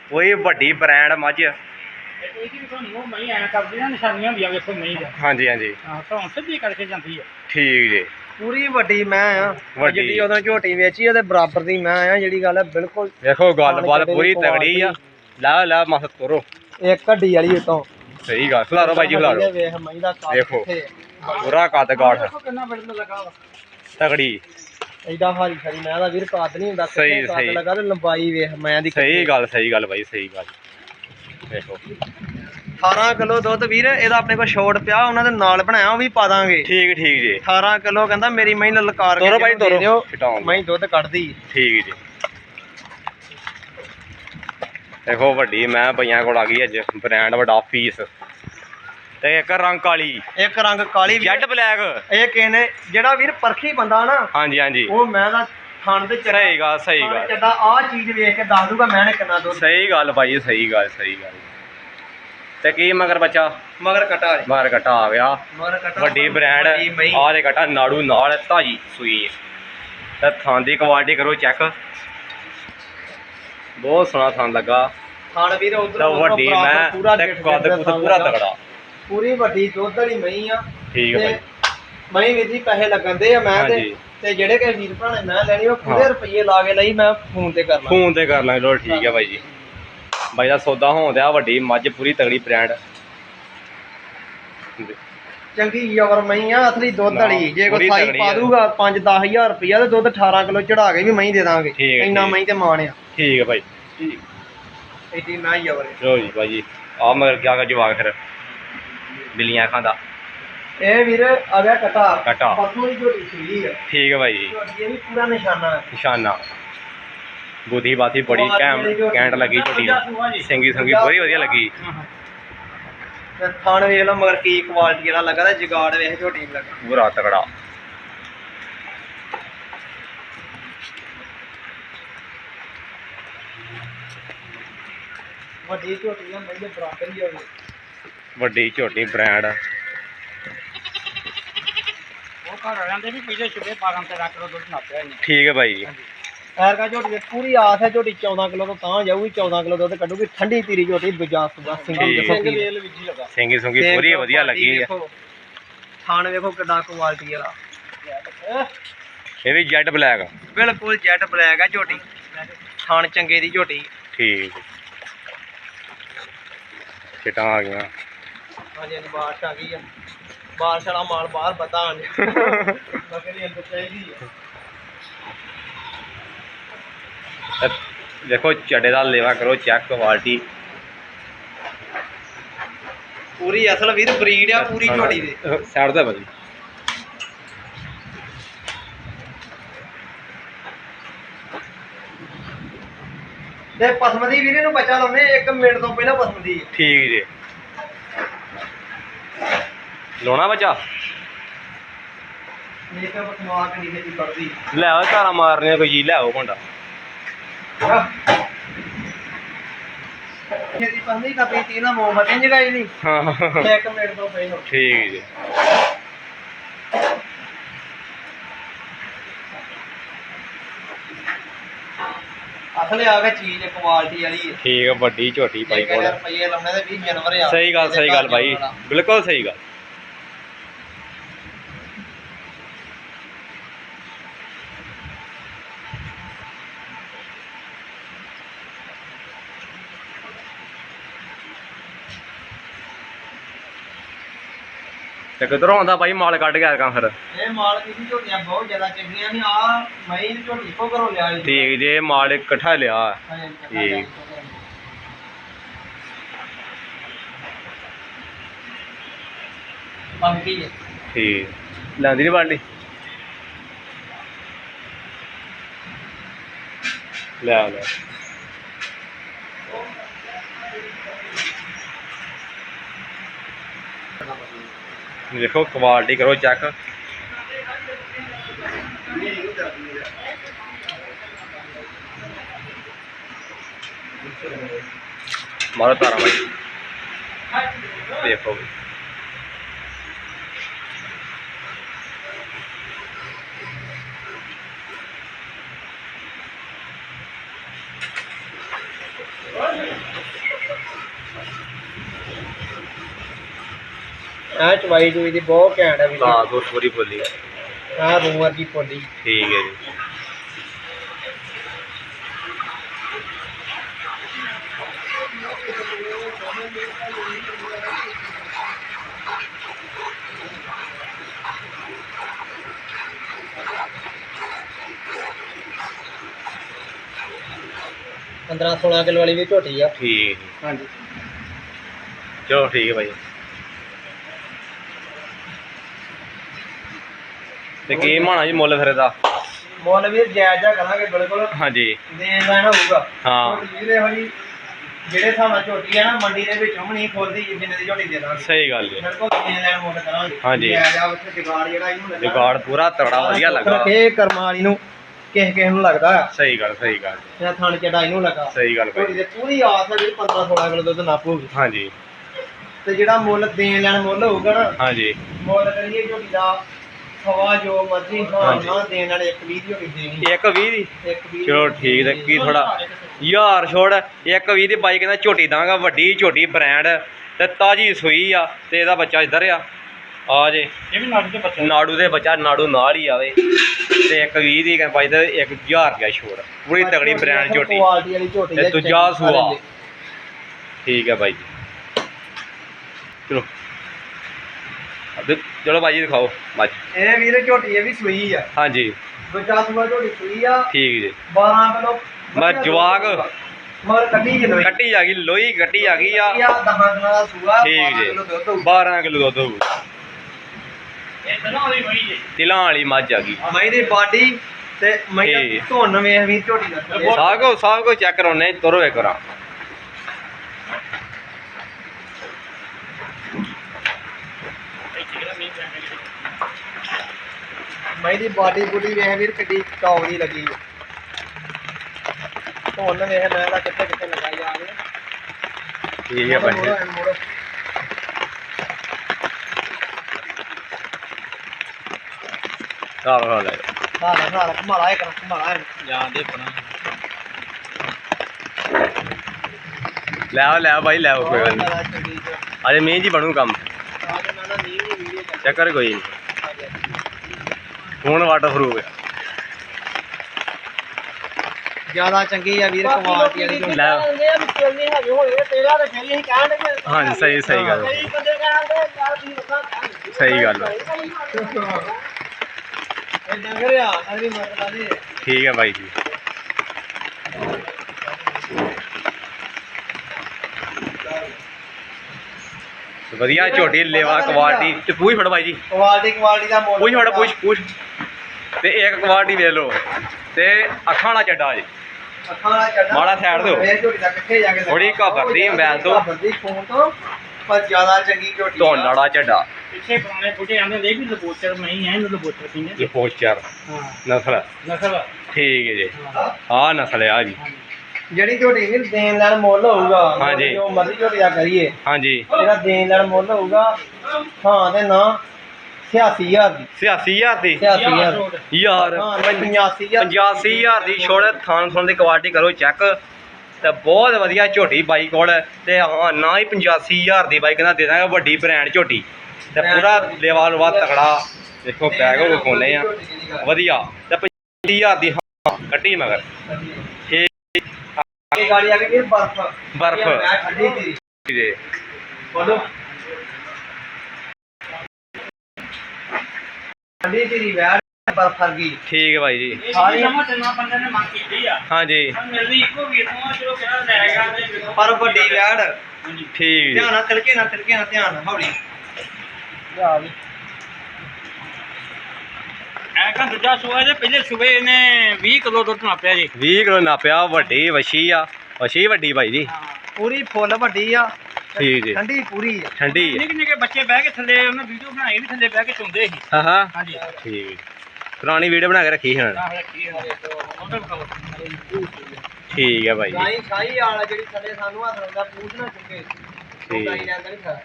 ਕੋਈ ਵੱਡੀ ਬ੍ਰਾਂਡ ਮੱਝ। ਇਹ ਕੀ ਤੁਹਾਨੂੰ ਉਹ ਮਈ ਐ ਕਰਦੀ ਨਾ ਨਿਸ਼ਾਨੀਆਂ ਹੁੰਦੀਆਂ ਵੇਖੋ ਮਈ ਦਾ ਹਾਂਜੀ ਹਾਂਜੀ। ਹਾਂ ਤਾਂ ਸਿੱਧੀ ਕਰਕੇ ਜਾਂਦੀ ਆ। ਠੀਕ ਜੀ। ਪੂਰੀ ਵੱਡੀ ਮੈਂ ਆ। ਵੱਡੀ। ਜਿਹੜੀ ਉਦੋਂ ਝੋਟੀ ਵੇਚੀ ਉਹਦੇ ਬਰਾਬਰ ਦੀ ਮੈਂ ਆ ਜਿਹੜੀ ਗੱਲ ਹੈ ਬਿਲਕੁਲ ਵੇਖੋ ਗੱਲਬਾਤ ਪੂਰੀ ਤਗੜੀ ਆ। ਲਾ ਲਾ ਮਸ ਤੁਰੋ। ਇੱਕ ਹੱਡੀ ਵਾਲੀ ਉਤੋਂ। ਸਹੀ ਗੱਲ ਖਿਲਾਰੋ ਬਾਈ ਜੀ ਖਿਲਾਰੋ। ਵੇਖ ਮਹੀਂ ਦਾ ਕੱਦ ਵੇਖੋ। ਕਿੱਥੇ ਪੂਰਾ ਕੱਦ ਗਾਠ। ਦੇਖੋ ਕਿੰਨਾ ਬੜਨ ਲੱਗਾ ਵਾ। ਤਗੜੀ। ਐਡਾ ਹਾਰੀ ਖਰੀ ਮੈਂ ਦਾ ਵੀਰ ਕੱਦ ਨਹੀਂ ਹੁੰਦਾ ਸਹੀ, ਕਿੱਥੇ ਕੱਦ ਸਹੀ। ਲੱਗਾ ਤੇ ਲੰਬਾਈ ਵੇਖ ਮੈਂ ਦੀ ਸਹੀ ਗੱਲ ਸਹੀ ਗੱਲ ਬਾਈ ਸਹੀ ਗੱਲ। ਵੇਖੋ 18 ਕਿਲੋ ਦੁੱਧ ਵੀਰ ਇਹਦਾ ਆਪਣੇ ਕੋਲ ਛੋਟ ਪਿਆ ਉਹਨਾਂ ਦੇ ਨਾਲ ਬਣਾਇਆ ਉਹ ਵੀ ਪਾ ਦਾਂਗੇ। ਠੀਕ ਠੀਕ ਜੀ। 18 ਕਿਲੋ ਕਹਿੰਦਾ ਮੇਰੀ ਮਹੀਂ ਲਲਕਾਰ ਕੇ ਤੋਰੋ। ਦਿਓ। ਮਹੀਂ ਦੁੱਧ ਕੱਢਦੀ। ਠੀਕ ਜੀ। ਦੇਖੋ ਵੱਡੀ ਮੈਂ ਪਈਆਂ ਕੋਲ ਆ ਗਈ ਅੱਜ ਬ੍ਰਾਂਡ ਵੱਡਾ ਫੀਸ ਤੇ ਇੱਕ ਰੰਗ ਕਾਲੀ। ਇੱਕ ਰੰਗ ਕਾਲੀ ਜੈਡ ਬਲੈਕ ਇਹ ਕਿਸੇ ਨੇ ਜਿਹੜਾ ਵੀਰ ਪਰਖੀ ਬੰਦਾ ਨਾ ਹਾਂਜੀ ਹਾਂਜੀ। ਉਹ ਮੈਂ ਦਾ ਥਣ ਤੇ ਚੜਾ ਸਹੀ ਗੱਲ ਸਹੀ ਗੱਲ। ਆ ਚੀਜ਼ ਵੇਖ ਕੇ ਦੱਸ ਦੂਗਾ ਮੈਂ ਨੇ ਕਿੰਨਾ ਦੁੱਧ। ਸਹੀ ਗੱਲ ਭਾਈ ਸਹੀ ਗੱਲ ਸਹੀ ਗੱਲ। ਤੇ ਕੀ ਮਗਰ ਬੱਚਾ? ਮਗਰ ਕਟਾ ਬਾਹਰ ਕਟਾ ਆ ਗਿਆ। ਮਗਰ ਕਟਾ ਵੱਡੀ ਬ੍ਰਾਂਡ। ਆ ਦੇ ਕਟਾ ਨਾੜੂ ਨਾਲ ਤਾਜੀ ਸੂਈ। ਤੇ ਥਾਂ ਦੀ ਕੁਆਲਿਟੀ ਕਰੋ ਚੈੱਕ ਬਹੁਤ ਸੋਹਣਾ ਥਾਂ ਲੱਗਾ। ਥਣ ਵੀਰ ਉਧਰ ਵੱਡੀ ਮੈਂ ਤੇ ਕੱਦ ਕੁੱਦ ਪੂਰਾ ਤਗੜਾ ਪੂਰੀ ਵੱਡੀ ਦੁੱਧ ਵਾਲੀ ਮਹੀਂ ਆ। ਠੀਕ ਹੈ ਭਾਈ ਮਹੀਂ ਵੀਰ ਜੀ ਪੈਸੇ ਲੱਗਣਦੇ ਆ ਮੈਂ ਤੇ। ਤੇ ਜਿਹੜੇ ਕਿ ਵੀਰ ਭਰਾ ਨੇ ਮੈਂ ਲੈਣੀ ਉਹ ਪੂਰੇ। ਰੁਪਏ ਲਾ ਕੇ ਲਈ ਮੈਂ ਫੋਨ ਤੇ ਕਰਨਾ ਫੋਨ ਤੇ ਕਰ ਚਲੋ ਠੀਕ ਹੈ ਭਾਈ ਜੀ। ਬਾਈ ਦਾ ਸੌਦਾ ਹੋਣ ਦਿਆ ਵੱਡੀ ਮੱਝ ਪੂਰੀ ਤਗੜੀ ਬ੍ਰਾਂਡ ਚੰਗੀ ਯਵਰ ਮਹੀਂ ਆ ਅਸਲੀ ਦੁੱਧ ਨਾ, ਵਾਲੀ ਜੇ ਕੋਈ ਸਾਈ ਪਾ। ਦੂਗਾ 5-10000 ਰੁਪਇਆ ਤੇ ਦੁੱਧ 18 ਕਿਲੋ ਚੜਾ ਕੇ ਵੀ ਮਹੀਂ ਦੇ ਦਾਂਗੇ। ਠੀਕ ਹੈ, ਇੰਨਾ ਠੀਕ। ਮਹੀਂ ਤੇ ਮਾਣ ਆ। ਠੀਕ ਹੈ ਭਾਈ। ਐਡੀ ਮੈਂ ਯਵਰ ਚਲੋ ਜੀ ਭਾਈ ਆ ਮਗਰ ਕਿਆ ਕਰ ਫਿਰ। ਬਿੱਲੀਆਂ ਖਾਂਦਾ। ਇਹ ਵੀਰ ਆ ਗਿਆ ਕਟਾ। ਕਟਾ। ਪਰਸੋਂ ਦੀ ਝੋਟੀ ਸੀਗੀ ਆ। ਠੀਕ ਹੈ ਭਾਈ ਇਹ ਵੀ ਪੂਰਾ ਨਿਸ਼ਾਨਾ ਹੈ। ਨਿਸ਼ਾਨਾ। ਬੁੱਧੀ ਬਾਤੀ ਬੜੀ ਕੈਂਟ ਲੱਗੀ ਝੋਟੀ ਨੂੰ। ਸਿੰਗੀ ਸੰਗੀ ਬੜੀ ਵਧੀਆ ਲੱਗੀ। ਤੇ ਥਣ ਵੇਖ ਲਓ ਮਗਰ ਕੀ ਕੁਆਲਿਟੀ ਵਾਲਾ ਲੱਗਾ ਤੇ ਜਗਾੜ ਵੇਖ ਝੋਟੀ ਨੂੰ ਲੱਗਾ। ਪੂਰਾ ਤਗੜਾ ਵੱਡੀ ਝੋਟੀ ਆ ਦੇ ਬਰਾਬਰ ਹੀ ਹੋਵੇ ਵੱਡੀ ਝੋਟੀ ਬ੍ਰਾਂਡ ਉਹ ਘਰ ਆ ਜਾਂਦੇ ਵੀ ਪਹਿਲੇ ਛੁੱਟੇ 12 ਤੇ ਰੱਖ ਲੋ ਦੁੱਧ ਨਾਪਿਆ ਇਹਨੇ ਠੀਕ ਹੈ ਭਾਈ ਜੀ। ਐਰਕਾ ਝੋਟੀ ਦੀ ਪੂਰੀ ਆਸ ਹੈ ਝੋਟੀ 14 ਕਿਲੋ ਤੋਂ ਤਾਂ ਜਾਊਗੀ 14 ਕਿਲੋ ਦੁੱਧ ਕੱਢੂਗੀ ਠੰਡੀ ਤੀਰੀ ਝੋਟੀ ਦੂਜਾ ਸੁਗਾ ਸਿੰਗਲ ਠੀਕ। ਦੇਖੋ ਕੀ। ਵੇਲ ਵਿੱਚ ਹੀ ਲੱਗਾ। ਸਿੰਗੀ ਸੁੰਗੀ ਪੂਰੀ ਵਧੀਆ ਲੱਗੀ ਹੈ ਥਾਣ ਵੇਖੋ ਕਿੱਡਾ ਕੁਆਲਿਟੀ ਵਾਲਾ। ਇਹ ਵੀ ਜੈਡ ਬਲੈਕ ਬਿਲਕੁਲ ਜੈਟ ਬਲੈਕ ਆ ਝੋਟੀ। ਥਾਣ ਚੰਗੇ ਦੀ ਝੋਟੀ। ਠੀਕ। ਚਟਾਂ ਆ ਗਈਆਂ। ਹਾਂਜੀ ਹਾਂਜੀ ਬਾਰਿਸ਼ ਆ ਗਈ ਆ। ਬਾਰਿਸ਼ ਵਾਲਾ ਮਾਲ ਬਾਹਰ ਬੱਤਾ ਆਂ ਬੱਕਰੀ ਅੰਦਰ ਚਾਹੀਦੀ ਆ ਤੇ ਦੇਖੋ ਚੱਡੇ ਦਾ ਲੇਵਾ ਕਰੋ ਚੈੱਕ ਕੁਆਲਿਟੀ ਪੂਰੀ ਅਸਲ ਵੀਰ ਬਰੀਡ ਆ ਪੂਰੀ ਝੋਟੀ ਦੇ। ਸਾਈਡ ਤੇ ਭਾਜੀ ਤੇ ਪਸਮਦੀ ਵੀਰੇ ਨੂੰ ਬੱਚਾ ਲਾਉਨੇ 1 ਮਿੰਟ ਤੋਂ ਪਹਿਲਾਂ ਪਸਮਦੀ ਠੀਕ ਜੀ। ਲੋਣਾ ਬੱਚਾ? ਮੇਕਅਪ ਖਵਾ ਕੇ ਨਹੀਂ ਦੀ ਕਰਦੀ। ਲੈ ਆਓ ਧਾਰਾ ਮਾਰਨੇ ਕੋਈ ਜੀ ਲੈ ਆਓ ਮੁੰਡਾ। ਇਹਦੀ ਪਸਮਦੀ ਦਾ ਪੀਤੀ ਨਾ ਮੋਮਬਤੀ ਜਗਾਈ ਨਹੀਂ ਹਾਂ 1 ਮਿੰਟ ਤੋਂ ਪਹਿਲਾਂ ਠੀਕ ਜੀ ਅਸਲ ਆ ਕੇ ਚੀਜ਼ ਕੁਆਲਿਟੀ ਵਾਲੀ ਹੈ ਠੀਕ ਹੈ ਵੱਡੀ ਝੋਟੀ ਭਾਈ ਇੱਕ ਕੋਲ ਹਜ਼ਾਰ ਰੁਪਏ ਲਾਉਣੇ ਤੇ 20 ਜਨਵਰੀ ਆ ਸਹੀ ਗੱਲ ਸਹੀ ਗੱਲ ਭਾਈ ਬਿਲਕੁਲ ਸਹੀ ਗੱਲ ਤੇ ਕਿਧਰੋਂ ਆਉਂਦਾ ਭਾਈ ਮਾਲ ਕੱਢ ਕੇ ਆਇਆ ਫਿਰ। ਇਹ ਮਾਲ ਦੀ ਝੋਟੀਆਂ ਬਹੁਤ ਜ਼ਿਆਦਾ ਚੰਗੀਆਂ ਨੇ। ਆ ਮੈਂ ਇਹ ਝੋਟੀ ਕੋ ਘਰੋਂ ਲਿਆ ਜੀ ਠੀਕ ਜੇ ਮਾਲ ਇਕੱਠਾ ਲਿਆ। ਠੀਕ। ਪੰਕੀ ਜੀ ਠੀਕ। ਲੈਂਦੀ ਨਹੀਂ ਬਾਲਟੀ? ਲੈ ਲੈ ਦੇਖੋ ਕੁਆਲਿਟੀ ਕਰੋ ਚੈੱਕ ਮਾਰੋ ਤਾਰਾ ਭਾਈ ਦੇਖੋ। ਵੀ ਆ ਚਵਾਈ ਚੂਈ ਦੀ ਬਹੁਤ ਘੈਂਟ ਹੈ ਵੀ ਤਾਂ ਦੋ ਥੋੜੀ ਬੋਲੀ। ਆ ਰੂਮ ਵਰਗੀ ਪੋਲੀ ਠੀਕ ਹੈ ਜੀ। ਪੰਦਰਾਂ 16 ਕਿਲੋ ਵਾਲੀ ਵੀ ਝੋਟੀ ਆ। ਠੀਕ ਹੈ ਜੀ। ਹਾਂਜੀ। ਚਲੋ ਠੀਕ ਹੈ ਭਾਈ। ਤੇ ਕੀ ਮਾਣਾ ਜੀ ਮੁੱਲ ਫਿਰ ਇਹਦਾ? ਮੁੱਲ ਵੀ ਜਾਇਜ਼ਾ ਕਰਾਂਗੇ ਬਿਲਕੁਲ। ਹਾਂਜੀ। ਦੇਣ ਲੈਣਾ ਹੋਊਗਾ। ਹਾਂ। ਝੋਟੀ ਵੀਰੇ ਹੋਈ ਜਿਹੜੇ ਹਿਸਾਬ ਨਾਲ ਝੋਟੀ ਹੈ ਨਾ ਮੰਡੀ ਦੇ ਵਿੱਚੋਂ ਵੀ ਨਹੀਂ ਖੋਲਦੀ ਜਿੰਨੇ ਦੀ ਝੋਟੀ ਦੇ ਦਾਂਗੇ। ਸਹੀ ਗੱਲ ਜੀ। ਮੇਰੇ ਕੋਲ ਦੇਣ ਲੈਣ ਮੁੱਲ ਕਰਾਂਗੇ। ਹਾਂਜੀ। ਲੈ ਜਾ ਉੱਥੇ ਜਗਾੜ ਜਿਹੜਾ ਇਹਨੂੰ ਲੱਗਾ। ਜੁਗਾੜ ਪੂਰਾ ਤੜਾ ਵਧੀਆ ਲੱਗਾ। ਇਹ ਕਰਮਾਂ ਵਾਲੀ ਨੂੰ ਕਿਸੇ ਕਿਸੇ ਨੂੰ ਲੱਗਦਾ ਆ। ਸਹੀ ਗੱਲ ਸਹੀ ਗੱਲ। ਜਾਂ ਥਣ ਚੜਾ ਇਹਨੂੰ ਲੱਗਾ। ਸਹੀ ਗੱਲ ਝੋਟੀ ਭਾਈ ਦੇ ਪੂਰੀ ਆਸ ਹੈ ਜਿਹੜੀ 15 16 ਕਿਲੋ ਦੁੱਧ ਨਾਪੂਗੀ ਹਾਂਜੀ। ਤੇ ਜਿਹੜਾ ਮੁੱਲ ਦੇਣ ਲੈਣ ਮੁੱਲ ਹੋਊਗਾ ਨਾ ਹਾਂਜੀ। ਮੁੱਲ ਕਰੀਏ ਝੋਟੀ ਦਾ ਹਵਾ ਜੋ ਮਰਜ਼ੀ ਹਾਂ ਹਾਂਜੀ। ਨਾ ਦੇਣ ਵਾਲੇ ਇੱਕ ਵੀਹ ਦੀ ਝੋਟੀ ਦੇਣੀ। ਇੱਕ 20 ਦੀ? ਇੱਕ ਵੀਹ ਚਲੋ ਠੀਕ ਤੇ ਕੀ ਥੋੜਾ ਯਾਰ ਛੋੜ ਇੱਕ 20 ਦੀ ਬਾਈ ਕਹਿੰਦਾ ਝੋਟੀ ਦਾਂਗਾ ਵੱਡੀ ਝੋਟੀ ਬ੍ਰਾਂਡ ਤੇ ਤਾਜੀ ਸੂਈ ਆ ਤੇ ਇਹਦਾ ਬੱਚਾ ਇੱਧਰ ਆ। ਆ ਜੇ। ਇਹ ਵੀ ਨਾੜੂ ਦੇ ਬੱਚੇ ਨਾੜੂ ਦੇ ਬੱਚਾ ਨਾੜੂ ਨਾਲ ਹੀ ਆਵੇ। ਤੇ ਇੱਕ 20 ਦੀ ਕਹਿੰਦਾ ਬਾਈ ਤੇ 1000 ਰੁਪਇਆ ਛੋੜ। ਪੂਰੀ ਤਗੜੀ ਬ੍ਰਾਂਡ ਝੋਟੀ। ਕੁਆਲਿਟੀ ਵਾਲੀ ਝੋਟੀ ਤੇ ਹੈ, ਦੂਜਾ ਚੰਗੀ ਸੂਆ। ਸਾਰੇ ਠੀਕ ਹੈ ਬਾਈ ਜੀ। ਚਲੋ। ਅਬੇ ਚਲੋ ਬਾਈ ਜੀ ਦਿਖਾਓ ਮੱਝ ਇਹ ਵੀਰ ਝੋਟੀ ਇਹ ਵੀ ਸੂਈ ਆ। ਹਾਂਜੀ। ਦੂਜਾ ਸੂਆ ਝੋਟੀ ਸੂਈ ਆ। ਠੀਕ ਜੀ। 12 ਕਿਲੋ ਮੈਂ ਜਵਾਕ ਮਰ ਕੱਢੀ ਕਿਲੋ ਕੱਟੀ ਆ ਗਈ ਲੋਈ ਕੱਟੀ ਆ ਗਈ ਆ। ਆ ਦਹਾਂ ਦਿਨਾਂ ਦਾ ਸੂਆ ਠੀਕ 12 ਜੀ। ਕਿਲੋ ਦੁੱਧ ਹੋਊ। 12 ਕਿਲੋ ਦੁੱਧ ਹੋਊ। ਤਿਲਾਂ ਵਾਲੀ ਮੱਝ ਆ ਗਈ। ਮਹੀਂ ਦੀ ਬਾਡੀ ਤੇ ਦਾ ਠੀਕ। ਧੁੰਨ ਵੇਖ ਵੀਰ ਝੋਟੀ ਦਾ। ਕੋ ਸਭ ਕੋ ਚੈੱਕ ਕਰਾਉਣੇ ਤੁਰੋ ਵੇ ਕਰਾਂ ਮਹੀਂ ਦੀ ਬਾਡੀ ਬੁੱਡੀ ਵੇਖ ਵੀਰ ਕਿੱਡੀ ਚੌੜੀ ਲੱਗੀ ਆ। ਧੁੰਨ ਵੇਖ ਮੈਂ ਦਾ ਕਿੱਥੇ ਕਿੱਥੇ ਲਗਾਈ ਆ ਰਹੀ ਠੀਕ ਹੈ ਜੀ। ਚਲੋ ਹੋ ਲੈ ਹਾਲਾ ਹਾਲਾ ਕਮਾਲਾ ਇੱਕ। ਕਮਾਲਾ ਜਾਣ ਦੇ ਪਣਾ ਲੈ ਆਓ ਲੈ ਆਓ ਬਾਈ ਲੈ ਆਓ ਕੋਈ ਗੱਲ ਨਹੀਂ ਅਜੇ ਮੀਂਹ ਜੀ ਬਣੂ ਕੰਮ। ਮੈਂ ਚੱਕਰ ਕੋਈ ਨਹੀਂ ਹੁਣ ਵਾਟਰ ਪ੍ਰੂਫ ਹੈ ਜ਼ਿਆਦਾ ਚੰਗੀ ਆ ਵੀਰ ਕੁਆਲਿਟੀ ਵਾਲੀ। ਲੈ। ਹਾਂਜੀ, ਸਹੀ- ਸਹੀ ਗੱਲ ਸਹੀ ਗੱਲ ਹੈ। ਇਹ ਡੰਗਰ ਆ ਠੀਕ ਹੈ ਬਾਈ ਜੀ ਵਧੀਆ ਝੋਟੀ ਲੇਵਾ ਕੁਆਲਿਟੀ ਤੇ ਪੂਛ ਫੜ ਬਾਈ ਜੀ। ਕੁਆਲਿਟੀ ਕੁਆਲਿਟੀ ਦਾ ਮੁੱਲ ਪੂਛ ਫੜ ਪੂਛ ਪੂਛ। ਤੇ ਇੱਕ ਕੁਆਲਿਟੀ ਵੇਖ ਲਓ। ਤੇ ਅੱਖਾਂ ਵਾਲਾ ਚੱਡਾ ਜੀ। ਅੱਖਾਂ ਨਾਲ ਚੱਡਾ। ਮਾੜਾ side ਦਿਓ। ਇਹ ਝੋਟੀ ਦਾ ਕਿੱਥੇ ਜਾ ਕੇ ਥੋੜੀ ਘਬਰਦੀ ਮੋਬਾਈਲ ਤੋਂ। ਘਬਰਦੀ ਫੋਨ ਤੋਂ ਪਰ ਜ਼ਿਆਦਾ ਚੰਗੀ ਝੋਟੀ ਧੌਣ ਵਾਲਾ ਚੱਡਾ। ਪਿੱਛੇ ਪੁਰਾਣੇ ਬੁੱਢੇ ਆਂਦੇ ਦੇ ਵੀ ਲਬੋਚਰ ਨਹੀਂ ਹੈ ਇਹਨੂੰ ਲਬੋਚਰ ਕਹਿੰਦੇ ਇਹ ਪੋਸਚਰ ਹਾਂ। ਨਸਲ। ਨਸਲ। ਠੀਕ ਹੈ ਜੀ। ਹਾਂ। ਆਹ ਨਸਲ ਆ ਜੀ। ਜਿਹੜੀ ਝੋਟੀ ਵੀ ਦੇਣ ਲੈਣ ਮੁੱਲ ਹੋਊਗਾ ਹਾਂਜੀ। ਜੋ ਮਰਜ਼ੀ ਝੋਟੀ ਦਾ ਕਰੀਏ ਹਾਂਜੀ। ਜਿਹੜਾ ਦੇਣ ਲੈਣ ਮੁੱਲ ਹੋਊਗਾ ਹਾਂ ਤੇ ਨਾ 86000 ਦੀ। 86000 ਦੀ? 86000 ਯਾਰ ਹਾਂ 85000 85000 ਦੀ ਛੋੜ ਥਾਨ ਥਾਨ ਦੀ ਕੁਆਲਿਟੀ ਕਰੋ ਚੈੱਕ ਤੇ ਬਹੁਤ ਵਧੀਆ ਝੋਟੀ ਬਾਈ ਕੋਲ ਤੇ ਹਾਂ ਨਾ ਹੀ 85000 ਦੀ ਬਾਈ ਕਹਿੰਦਾ ਦੇ ਦਾਂਗਾ ਵੱਡੀ ਬ੍ਰਾਂਡ ਝੋਟੀ। ਤੇ ਪੂਰਾ ਲੇਵਾ ਲਵਾ ਤਕੜਾ। ਦੇਖੋ ਬੈਗ ਉਹ ਖੋਲੇ ਆ। ਵਧੀਆ। ਤੇ 50000 ਦੀ ਹਾਂ ਕੱਟੀ ਮਗਰ। ਆ ਗਈ ਬਰਫ। ਬਰਫ। ਇਹ ਮੈਂ ਠੰਡੀ ਸੀ। ਜੀ। ਬੋਲੋ। ਠੰਡੀ ਸੀ ਵੈੜ ਬਰਫ ਵਰਗੀ। ਠੀਕ ਹੈ ਬਾਈ ਜੀ। ਸਾਰੀ ਸਮਝ ਨਾ ਬੰਦੇ ਨੇ ਮੰਗ ਕੀਤੀ ਆ। ਹਾਂਜੀ। ਪਰ ਮਿਲਦੀ ਇੱਕੋ ਵੀਰ ਨੂੰ ਚਲੋ ਕਿਹੜਾ ਲੈ ਗਿਆ ਪਰ ਵੱਡੀ ਠੀਕ ਧਿਆਨ ਨਾਲ ਤਿਲਕੇ ਤਿਲਕੇ ਧਿਆਨ ਹੌਲੀ। ਵੀ ਐ ਕਾ ਦੂਜਾ ਸੂਆ ਜੇ ਪਹਿਲੇ ਸੂਬੇ ਇਹਨੇ 20 ਕਿਲੋ ਦੁੱਧ ਨਾਪਿਆ ਜੀ। 20 ਕਿਲੋ ਨਾਪਿਆ ਵੱਡੀ ਵਛੀ ਆ। ਵਛੀ ਵੱਡੀ ਬਾਈ ਜੀ। ਪੂਰੀ ਫੁੱਲ ਵੱਡੀ ਆ। ਠੀਕ ਜੀ। ਠੰਡੀ ਪੂਰੀ ਆ। ਠੰਡੀ ਹੈ ਨਿੱਕੇ ਨਿੱਕੇ ਬੱਚੇ ਬਹਿ ਕੇ ਥੱਲੇ ਉਹਨੇ ਵੀਡੀਓ ਬਣਾਈ ਵੀ ਥੱਲੇ ਬਹਿ ਕੇ ਚੁੰਦੇ ਸੀ। ਹਾਂ ਹਾਂ। ਹਾਂਜੀ। ਠੀਕ। ਹੈ। ਪੁਰਾਣੀ ਵੀਡੀਓ ਬਣਾ ਕੇ ਰੱਖੀ ਸੀ ਹੁਣ ਆਹ ਰੱਖੀ ਹੈ ਉਹਦੇ ਬਖਾਓ ਠੀਕ ਹੈ ਬਾਈ ਜੀ। ਗਾਈ ਸ਼ਾਹੀ ਵਾਲਾ ਜਿਹੜੀ ਥੱਲੇ ਸਾਨੂੰ ਹੱਥ ਲਾਉਂਦਾ ਪੂਛ ਨਾ ਚੁੱਕੇ। ਉਹ ਠੀਕ। ਗਾਈ ਲੈਂਦਾ ਨਹੀਂ ਖਾ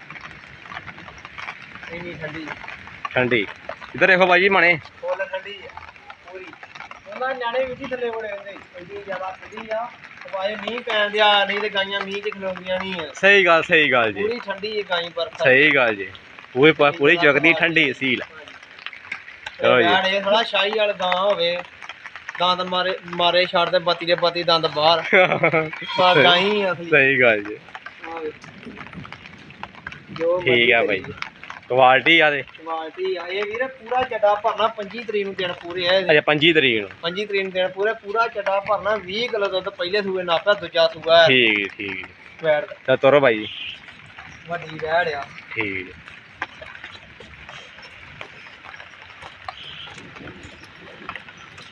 ਇੰਨੀ ਠੰਡੀ। ਠੰਡੀ। ਇੱਧਰ ਦੇਖੋ ਜੀ ਮਣੇ। ਫੁੱਲ ਠੰਡੀ ਆ ਪੂਰੀ। ਉਹਨਾਂ ਨਿਆਣੇ ਵੀ ਥੱਲੇ ਬੜੇ ਹੁੰਦੇ। ਇੰਨੀ ਜ਼ਿਆਦਾ ਠੰਡੀ ਆ ਸਵਾਏ ਮੀਂਹ ਪੈਣ ਦਿਆ ਨਹੀਂ ਤੇ ਗਾਈਆਂ ਮੀਂਹ 'ਚ ਖਲੋਂਦੀਆਂ ਨਹੀਂ ਆ। ਸਹੀ ਗੱਲ ਸਹੀ ਗੱਲ ਜੀ। ਪੂਰੀ ਠੰਡੀ ਹੈ ਗਾਈ ਬਰਫ ਸਹੀ ਗੱਲ ਜੀ। ਪੂਰੀ ਪ- ਪੂਰੀ ਚੁੱਕਦੀ ਠੰਡੀ ਸੀਲ। ਚਲੋ ਜੀ। ਯਾਰ ਇਹ ਥੋੜਾ ਸ਼ਾਹੀ ਵਾਲਾ ਗਾਂ ਹੋਵੇ ਦੰਦ ਮਾਰੇ ਮਾਰੇ ਛੱਡ ਦੇ ਬਾਤੀ ਦੇ ਬਾਤੀ ਦੰਦ ਬਾਹਰ। ਪਰ ਗਾਈ ਅਸਲੀ। ਸਹੀ ਗੱਲ ਜੀ। ਜੋ ਠੀਕ ਆ ਬਾਈ ਕੁਆਲਿਟੀ ਆ ਦੇ। ਕੁਆਲਿਟੀ ਆ। ਇਹ ਵੀਰੇ ਪੂਰਾ ਚੱਡਾ ਭਰਨਾ 25 ਤਰੀਕ ਨੂੰ ਦਿਨ ਪੂਰੇ ਆ ਇਹਦੇ। ਅਜਾ 25 ਤਰੀਕ ਨੂੰ। 25 ਤਰੀਕ ਨੂੰ ਦਿਨ ਪੂਰੇ ਪੂਰਾ ਚੱਡਾ ਭਰਨਾ 20 ਕਿਲੋ ਦੁੱਧ ਪਹਿਲੇ ਸੂਏ ਨਾਪਿਆ ਦੂਜਾ ਸੂਆ ਹੈ। ਠੀਕ ਜੀ ਠੀਕ ਜੀ ਵੈੜ। ਦਾ। ਤਾਂ ਤੁਰੋ ਬਾਈ ਜੀ। ਵੱਡੀ ਵੈੜ ਆ। ਠੀਕ ਜੀ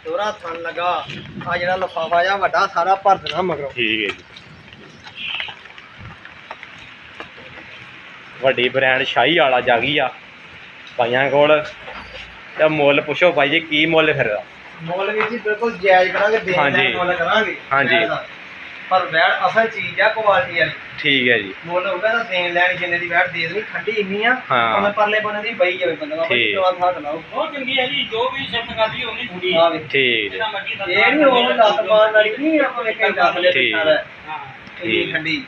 ਦੋਰਾ ਥਣ ਲਗਾ। ਆ ਜਿਹੜਾ ਲਫਾਫਾ ਜਾਂ ਵੱਡਾ ਸਾਰਾ ਭਰ ਦੇਣਾ ਮਗਰੋਂ। ਠੀਕ ਹੈ ਜੀ। ਵੱਡੀ ਬ੍ਰਾਂਡ ਸ਼ਾਹੀ ਵਾਲਾ ਜਾ ਗਈ ਆ ਭਾਈਆਂ ਕੋਲ ਤੇ ਮੁੱਲ ਪੁੱਛੋ ਭਾਈ ਜੀ ਕੀ ਮੁੱਲ ਫਿਰ ਦਾ ਮੁੱਲ ਵੀ ਜੀ ਬਿਲਕੁਲ ਜਾਇਜ਼ ਕਰਾਂਗੇ ਦੇਣ ਹਾਂਜੀ। ਦਾ ਮੁੱਲ ਕਰਾਂਗੇ ਹਾਂਜੀ। ਵੈੜ ਦਾ। ਪਰ ਵੈੜ ਅਸਲ ਚੀਜ਼ ਆ ਕੁਆਲਿਟੀ ਵਾਲੀ ਠੀਕ ਹੈ ਜੀ ਮੁੱਲ ਹੋਊਗਾ ਤਾਂ ਦੇਣ ਲੈਣ ਜਿੰਨੇ ਦੀ ਵੈੜ ਦੇ ਦੇਣੀ ਠੰਡੀ ਇੰਨੀ ਆ ਹਾਂ। ਉਹਨੇ ਪਰਲੇ ਬੰਨੇ ਦੀ ਬਈ ਜਾਵੇ ਬੰਦਾ ਬਾਬਾ ਜੀ ਠੀਕ। ਜਵਾਬ ਹੱਥ ਲਾਓ ਬਹੁਤ ਚੰਗੀ ਹੈ ਜੀ ਜੋ ਵੀ ਸ਼ਬਦ ਕਰਦੀ ਹੋਣੀ ਥੋੜੀ ਆ ਵੇ ਠੀਕ ਜੀ ਇਹ ਨਹੀਂ ਉਹ ਲੱਤ ਮਾਰਨ ਵਾਲੀ ਨਹੀਂ ਆਪਾਂ ਵੇਖਿਆ ਦੱਸ ਲੈ ਠੀਕ। ਹਾਂ ਇੰਨੀ ਠੀਕ।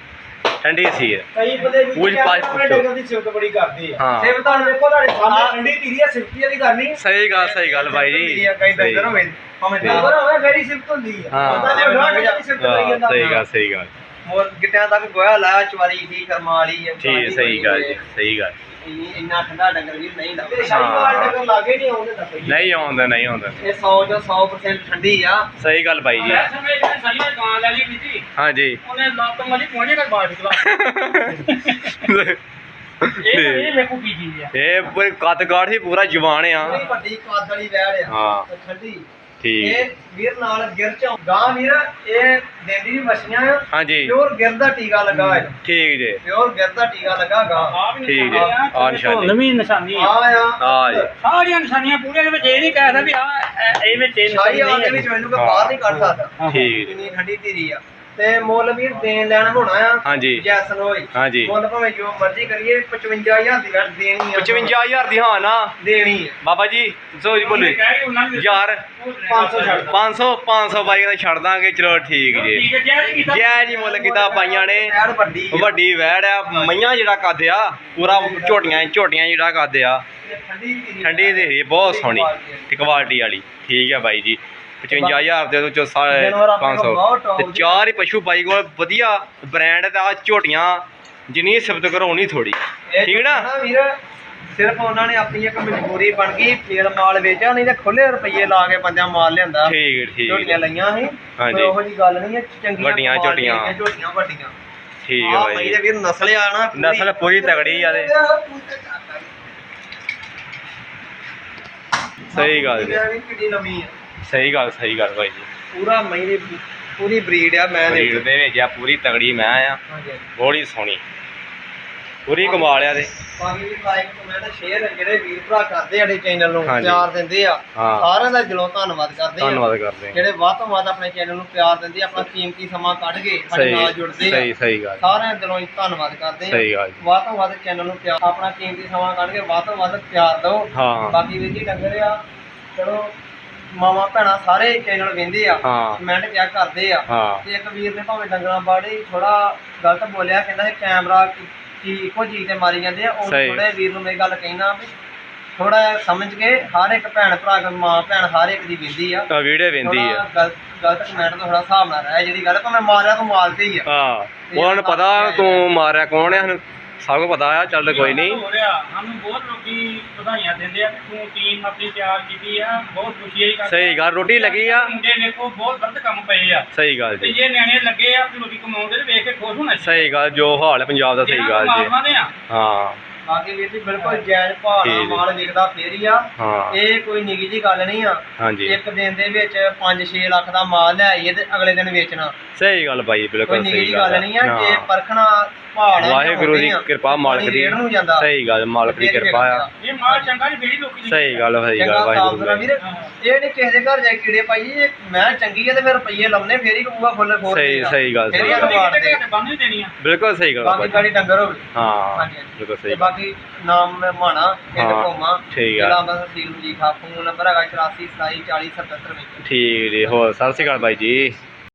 ਠੰਡੀ ਸੀ। ਇਹ। ਕਈ ਬੰਦੇ ਵੀ ਆਪਣੇ ਪੁੱਛੋ। ਡੰਗਰ ਦੀ ਸਿਫਤ ਬੜੀ ਕਰਦੇ ਆ। ਹਾਂ। ਸਿਫਤ ਤੁਹਾਨੂੰ ਵੇਖੋ ਤੁਹਾਡੇ ਸਾਹਮਣੇ ਠੰਡੀ ਧੀਰੀ ਆ ਸਿਫਤੀ ਵਾਲੀ ਕਰਨੀ ਸਹੀ ਗੱਲ ਸਹੀ ਗੱਲ ਭਾਈ ਜੀ। ਕਈ ਸਹੀ। ਡੰਗਰ ਹੋਵੇ ਭਾਵੇਂ ਡੰਗਰ ਹੋਵੇ ਫੇਰੀ ਸਿਫਤ ਹੁੰਦੀ ਆ। ਹਾਂ। ਬੰਦਾ ਜੇ ਲੰਘ ਜਾਂਦੀ ਸਿਫਤ ਕਰੀ ਹਾਂ, ਜਾਂਦਾ ਸਹੀ ਗੱਲ ਸਹੀ ਗੱਲ। ਮੋਰ ਗਿੱਟਿਆਂ ਤੱਕ ਗੋਇਆ ਲਾਇਆ ਚਵਾਰੀ ਕੀ ਕਰਮਾ ਵਾਲੀ ਆ ਠੀਕ ਹੈ, ਸਹੀ ਗੱਲ ਜੀ ਸਹੀ ਗੱਲ। ਇੰਨੀ- ਇੰਨਾ ਠੰਡਾ ਡੰਗਰ ਵੀ ਨਹੀਂ ਲੱਗਦਾ ਹਾਂ। ਸ਼ਾਹੀਵਾਲ ਡੰਗਰ ਲਾਗੇ ਨਹੀਂ ਆਉਂਦੇ ਦੱਸੋ ਜੀ ਨਹੀਂ ਆਉਂਦਾ ਨਹੀਂ ਆਉਂਦਾ। ਇਹ 100 ਚੋਂ 100% ਠੰਡੀ ਆ। ਸਹੀ ਗੱਲ ਭਾਈ ਜੀ। ਸਹੀ ਉਹਨੇ ਲੱਤ ਮਾਰੀ ਪਹੁੰਚੇ ਕਰ ਇਹ ਕੀ ਚੀਜ਼ ਆ? ਇਹ ਕੱਦ ਕਾਠ ਹੀ ਪੂਰਾ ਜਵਾਨ ਆ। ਵੱਡੀ ਕੱਦ ਵਾਲੀ ਵੈੜ ਆ। ਹਾਂ। ਠੰਡੀ। ਠੀਕ। ਇਹ ਵੀਰ ਨਾਲ ਗਿਰ ਚ। ਗਾਂ ਵੀਰ ਇਹ ਦੇਂਦੀ ਵੀ ਵਛੀਆਂ ਆ। ਹਾਂਜੀ। ਪਿਓਰ ਗਿਰ ਦਾ ਟੀਕਾ ਲੱਗਾ ਹੈ ਠੀਕ ਜੀ। ਪਿਓਰ ਗਿਰ ਦਾ ਟੀਕਾ ਲੱਗਾ ਗਾਂ। ਠੀਕ ਨਿਸ਼ਾਨੀ ਹੈ। ਆ। ਨਿਸ਼ਾਨੀ। ਨਵੀਂ ਨਿਸ਼ਾਨੀ ਆ। ਆ ਆ। ਜੀ। ਸਾਰੀਆਂ ਨਿਸ਼ਾਨੀਆਂ ਪੂਰੀਆਂ ਦੇ ਵਿੱਚ ਇਹ ਨਹੀਂ ਕਹਿ ਸਕਦਾ ਵੀ ਆ ਇਹ ਵਿੱਚ ਇਹ ਸ਼ਾਹੀ ਨਿਸ਼ਾਨੀ ਆ ਦੇ ਨਹੀਂ ਵਿੱਚ ਹੈ ਮੈਨੂੰ ਕੋਈ ਬਾਹਰ ਨਹੀਂ ਕੱਢ ਸਕਦਾ। ਠੀਕ। ਜੀ ਕਿੰਨੀ ਠੰਡੀ ਧੀਰੀ ਆ। ਤੇ ਮੁੱਲ ਵੀਰ ਦੇਣ ਲੈਣ ਹੋਣਾ ਆ। ਹਾਂਜੀ। ਜੈਸਨ ਹੋਈ ਹਾਂਜੀ। ਮੁੱਲ ਭਾਵੇਂ ਜੋ ਮਰਜ਼ੀ ਕਰੀਏ 55000 ਦੀ ਵੈਟ ਦੇਣੀ ਆ। 55000 ਦੀ ਹਾਂ ਨਾ। ਦੇਣੀ ਆ। ਬਾਬਾ ਜੀ ਸੋ ਜੀ ਬੋਲੇ। ਯਾਰ 500 ਛੱਡ 500 500 ਬਾਈ ਦਾ ਛੱਡ ਦਾਂਗੇ। ਚਲੋ ਠੀਕ ਜੀ। ਜੈ ਜੀ ਮੁੱਲ ਕੀਤਾ ਬਾਈਆਂ ਨੇ। ਵੱਡੀ ਆ। ਵੱਡੀ ਵੈੜ ਆ। ਮਈਆਂ ਜਿਹੜਾ ਕੱਦ ਆ ਪੂਰਾ ਝੋਟੀਆਂ ਝੋਟੀਆਂ ਜਿਹੜਾ ਕੱਦ ਆ। ਤੇ ਠੰਡੀ ਦੇ ਬਹੁਤ ਸੋਹਣੀ। ਤੇ ਕੁਆਲਿਟੀ ਵਾਲੀ। ਠੀਕ ਹੈ ਬਾਈ ਜੀ। 55000 ਦੇ ਵਿੱਚੋਂ ਜਾਨਵਰ ਆਪਣੇ ਕੋਲ 500 ਬਹੁਤ top ਤੇ ਦੇ ਚਾਰ ਹੀ ਪਸ਼ੂ ਬਾਈ ਕੋਲ ਵਧੀਆ ਬ੍ਰਾਂਡ ਦਾ ਝੋਟੀਆਂ ਜਿੰਨੀ ਸਿਫਤ ਕਰਵਾਉਣੀ ਥੋੜੀ ਇਹ ਠੀਕ ਨਾ? ਵੀਰ ਸਿਰਫ ਉਹਨਾਂ ਨੇ ਆਪਣੀ ਇੱਕ ਮਜਬੂਰੀ ਬਣ ਗਈ ਫੇਰ ਮਾਲ ਵੇਚਿਆ ਨਹੀਂ ਤੇ ਖੁੱਲੇ ਰੁਪਏ ਲਾ ਕੇ ਬੰਦਿਆਂ ਮਾਲ ਲਿਆਂਦਾ। ਠੀਕ ਠੀਕ। ਝੋਟੀਆਂ ਲਈਆਂ ਸੀ ਹਾਂਜੀ। ਕੋਈ ਉਹੋ ਜੀ ਗੱਲ ਨਹੀਂ ਹੈ ਚੰਗੀਆਂ ਵੱਡੀਆਂ ਝੋਟੀਆਂ। ਦੀਆਂ ਝੋਟੀਆਂ ਵੱਡੀਆਂ। ਠੀਕ ਆਹ ਹੈ ਦੇ ਵੀਰ ਨਸਲ ਆ ਨਾ ਪੂਰੀ। ਨਸਲ ਪੂਰੀ ਤਗੜੀ ਆ ਤੇ। ਸਹੀ ਗੱਲ ਜੀ। ਕਿੰਨੀ ਲੰਮੀ ਆ। ਸਹੀ ਗੱਲ ਸਹੀ ਗੱਲ ਬਾਈ ਜੀ। ਪੂਰਾ ਦੀ ਪੂਰੀ ਬਰੀਡ ਆ ਮੈਂ ਦੇ ਬਰੀਡ ਦੇ ਵਿੱਚ ਆ ਪੂਰੀ ਤਗੜੀ ਮੈਂ ਆ। ਹਾਂਜੀ। ਬੜੀ ਸੋਹਣੀ। ਪੂਰੀ ਕਮਾਲ ਆ ਤੇ ਬਾਕੀ ਵੀ ਲਾਈਕ ਕਮੈਂਟ ਸ਼ੇਅਰ ਜਿਹੜੇ ਵੀਰ ਭਰਾ ਕਰਦੇ ਸਾਡੇ ਚੈਨਲ ਨੂੰ ਹਾਂਜੀ। ਪਿਆਰ ਦਿੰਦੇ ਆ ਹਾਂ। ਸਾਰਿਆਂ ਦਾ ਦਿਲੋਂ ਧੰਨਵਾਦ ਕਰਦੇ ਆ। ਧੰਨਵਾਦ ਕਰਦੇ ਹਾਂ ਜਿਹੜੇ ਵੱਧ ਤੋਂ ਵੱਧ ਆਪਣੇ ਚੈਨਲ ਨੂੰ ਪਿਆਰ ਦਿੰਦੇ ਆ, ਆਪਣਾ ਕੀਮਤੀ ਸਮਾਂ ਕੱਢ ਕੇ ਸਾਡੇ ਨਾਲ ਸਹੀ ਜੁੜਦੇ ਆ। ਸਹੀ ਸਹੀ ਗੱਲ। ਸਾਰਿਆਂ ਦਿਲੋਂ ਹੀ ਧੰਨਵਾਦ ਕਰਦੇ ਆ। ਸਹੀ ਗੱਲ। ਜੀ। ਵੱਧ ਤੋਂ ਵੱਧ ਚੈਨਲ ਨੂੰ ਪਿਆਰ ਆਪਣਾ ਕੀਮਤੀ ਸਮਾਂ ਕੱਢ ਕੇ ਵੱਧ ਤੋਂ ਵੱਧ ਪਿਆਰ ਦਿਓ। ਹਾਂ। ਬਾਕੀ ਵੀਰ ਜੀ ਡੰਗਰ ਆ ਚਲੋ ਮਾਮਾ ਭੈਣਾਂ ਸਾਰੇ ਚੈਨਲ ਵੇਂਦੇ ਆ ਹਾਂ। ਕਮੈਂਟ ਕਿਆ ਕਰਦੇ ਆ। ਹਾਂ। ਤੇ ਇੱਕ ਵੀਰ ਨੇ ਭਾਵੇਂ ਡੰਗਰਾਂ ਬਾੜੇ ਥੋੜਾ ਗਲਤ ਬੋਲਿਆ ਕਹਿੰਦਾ ਇਹ ਕੈਮਰਾ ਕੀ ਕੀ ਇੱਕੋ ਚੀਜ਼ ਤੇ ਮਾਰੀ ਜਾਂਦੇ ਆ। ਉਹ ਸਹੀ। ਥੋੜੇ ਵੀਰ ਨੂੰ ਮੈਂ ਗੱਲ ਕਹਿਣਾ ਵੀ ਥੋੜਾ ਸਮਝ ਕੇ ਹਰ ਇੱਕ ਭੈਣ ਭਰਾ ਕੋਲ ਮਾਂ ਭੈਣ ਹਰ ਇੱਕ ਦੀ ਵਿੰਦੀ ਆ। ਤਾਂ ਵੀਡੀਓ ਵੇਂਦੀ ਥੋੜ੍ਹਾ ਆ ਗਲਤ ਗਲਤ ਕਮੈਂਟ ਤੋਂ ਥੋੜਾ ਹਿਸਾਬ ਨਾਲ ਰਹਿ ਜਿਹੜੀ ਗੱਲ ਭਾਵੇਂ ਮਾਰਿਆ ਤੂੰ ਤੇ ਹੀ ਆ। ਹਾਂ। ਉਹਨਾਂ ਨੂੰ ਪਤਾ ਤੂੰ ਮਾਰਿਆ ਕੌਣ ਆ ਸਭ ਨੂੰ ਪਤਾ ਆ ਚੱਲ ਕੋਈ ਨਹੀਂ। ਹੋ ਰਿਹਾ ਸਾਨੂੰ ਬਹੁਤ ਲੋਕੀ ਵਧਾਈਆਂ ਦਿੰਦੇ ਆ ਕਿ ਤੂੰ ਟੀਮ ਆਪਣੀ ਤਿਆਰ ਕੀਤੀ ਆ ਬਹੁਤ ਖੁਸ਼ੀ ਆਈ ਸਹੀ ਗੱਲ ਰੋਟੀ ਲੱਗੀ ਆ। ਮੁੰਡੇ ਵੇਖੋ ਬਹੁਤ ਗਲਤ ਕੰਮ ਪਏ ਆ। ਸਹੀ ਗੱਲ ਤੇ ਜੀ। ਜੇ ਨਿਆਣੇ ਲੱਗੇ ਆ ਆਪਣੀ ਰੋਟੀ ਕਮਾਉਂਦੇ ਤੇ ਵੇਖ ਕੇ ਖੁਸ਼ ਹੋਣਾ ਚਾਹੀਦਾ ਸਹੀ ਗੱਲ ਜੋ ਹਾਲ ਹੈ ਪੰਜਾਬ ਦਾ ਸਹੀ ਗੱਲ ਜੀ। ਮਾਰਨਾ ਦੇ ਆ। ਹਾਂ। ਬਾਕੀ ਵੀਰ ਜੀ ਬਿਲਕੁਲ ਜਾਇਜ਼ ਭਾਅ ਨਾਲ ਠੀਕ। ਮਾਲ ਵਿਕਦਾ ਫੇਰ ਹੀ ਆ। ਹਾਂ। ਇਹ ਕੋਈ ਨਿੱਕੀ ਜੀ ਗੱਲ ਨਹੀਂ ਆ। ਹਾਂਜੀ। ਇੱਕ ਦਿਨ ਦੇ ਵਿੱਚ 5-6 ਲੱਖ ਦਾ ਮਾਲ ਲੈ ਆਈਏ ਤੇ ਅਗਲੇ ਦਿਨ ਵੇਚਣਾ। ਸਹੀ ਗੱਲ ਬਾਈ ਕੋਈ ਬਿਲਕੁਲ ਨਿੱਕੀ ਸਹੀ ਜੀ ਗੱਲ ਗੱਲ ਨਹੀਂ ਆ। ਹਾਂ। ਜੇ ਪਰਖਣਾ ਪਹਾੜ ਵਾਹਿਗੁਰੂ ਦੀ ਕਿਰਪਾ ਮਾਲਕ ਦੀ ਨੂੰ ਜਾਂਦਾ। ਸਹੀ ਗੱਲ ਮਾਲਕ ਦੀ ਫੇਰ ਕਿਰਪਾ ਆ। ਵਿਕਦਾ। ਇਹ ਮਾਲ ਚੰਗਾ ਨਹੀਂ ਫੇਰੀ ਲੋਕੀ ਸਹੀ ਗੱਲ ਸਹੀ ਗੱਲ ਚੰਗਾ ਸਾਫ਼ ਵਾਹਿਗੁਰੂ ਸੁਥਰਾ ਦੀ ਵੀਰ। ਇਹ ਨਹੀਂ ਕਿਸੇ ਦੇ ਘਰ ਜਾ ਕੇ ਕੀੜੇ ਪਾਈਏ ਜੇ ਮੈਂ ਚੰਗੀ ਹੈ ਤੇ ਫਿਰ ਰੁਪਈਏ ਲਾਉਣੇ ਫੇਰ ਹੀ ਕਹੂਗਾ ਫੁੱਲ ਖੋਲ ਸਹੀ ਦੇਗਾ। ਸਹੀ ਗੱਲ ਫੇਰ ਸਹੀ ਹੀ ਗੱਲ। ਅਖਬਾਰ ਦੇ ਬੰਦ ਨਹੀਂ ਦੇਣੀਆਂ ਬਿਲਕੁਲ ਸਹੀ ਗੱਲ ਬਾਕੀ ਗਾੜੀ ਡੰਗਰ ਹੋਵੇ। ਹਾਂ ਹਾਂਜੀ। ਬਿਲਕੁਲ ਤੇ ਸਹੀ ਗੱਲ ਬਾਕੀ ਨਾਮ ਮੈਂ ਮਾਣਾ ਪਿੰਡ ਹਾਂ, ਕੋਮਾ ਠੀਕ ਆ। ਜ਼ਿਲ੍ਹਾ ਅੰਮ੍ਰਿਤਸਰ ਤਹਿਸੀਲ ਮਜੀਠਾ ਫੋਨ ਨੰਬਰ ਹੈਗਾ 84 27 40 77 ਵਿੱਚ ਠੀਕ ਜੀ ਹੋਰ ਸਤਿ ਸ਼੍ਰੀ ਅਕਾਲ ਬਾਈ ਜੀ